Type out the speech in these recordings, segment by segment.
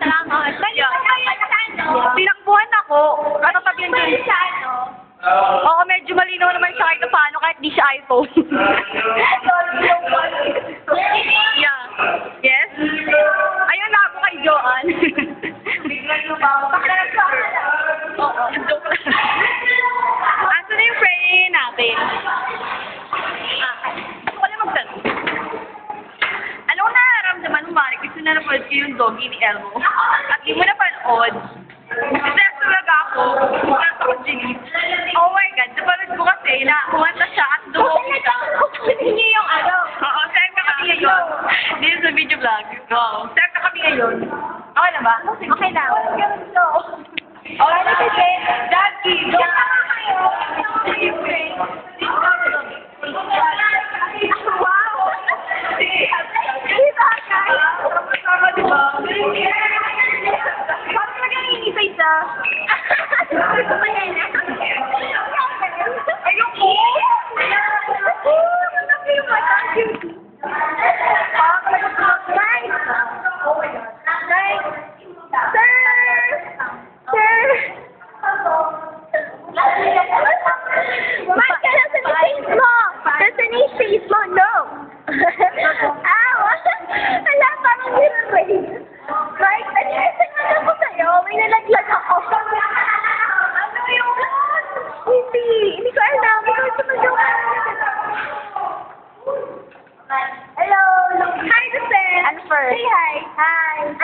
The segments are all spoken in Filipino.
Salamat. Ano? Tinakbuhan ako. Katatabi yan dun. Ano? Oo, medyo malinaw naman siya kahit na paano kahit di siya iPhone. Nanonood ko yung doggy ni Elmo? At di mo napanood. Stress talaga ako. Stress ako, Jenny. Oh my God, napanood ko kasi na kumanta siya at dumogi siya. Hindi yung ano. Oo, send na kami ngayon. This is a video vlog. Oo, send na kami ngayon. Okay na ba? Okay na. Okay na kasi. Daddy, Diyan na nga kayo.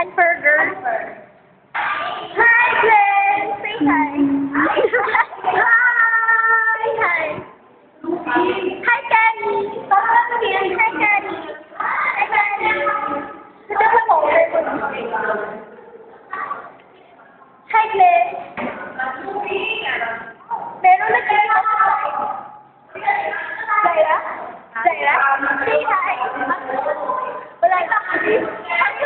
Hi. burgers. Hi, Glenn. Say hi. hi. Hi. Hi, Daddy. Hi, Daddy. Hi, Daddy. Hi, Daddy. Hi, Glenn. Meron na kayo Zaira? Zaira? Say hi. Wala ka. Hi.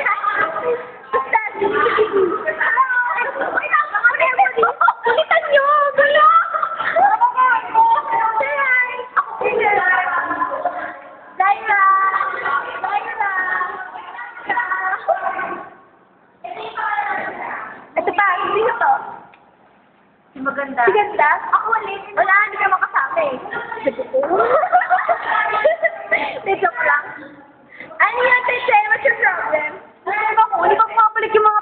maganda. Si ganda? Ako wala. Wala, hindi ka makasama eh. Hindi, joke lang. Ano yun, Tisha? What's your problem? Ano ba ko? Hindi pa pumapalik yung mga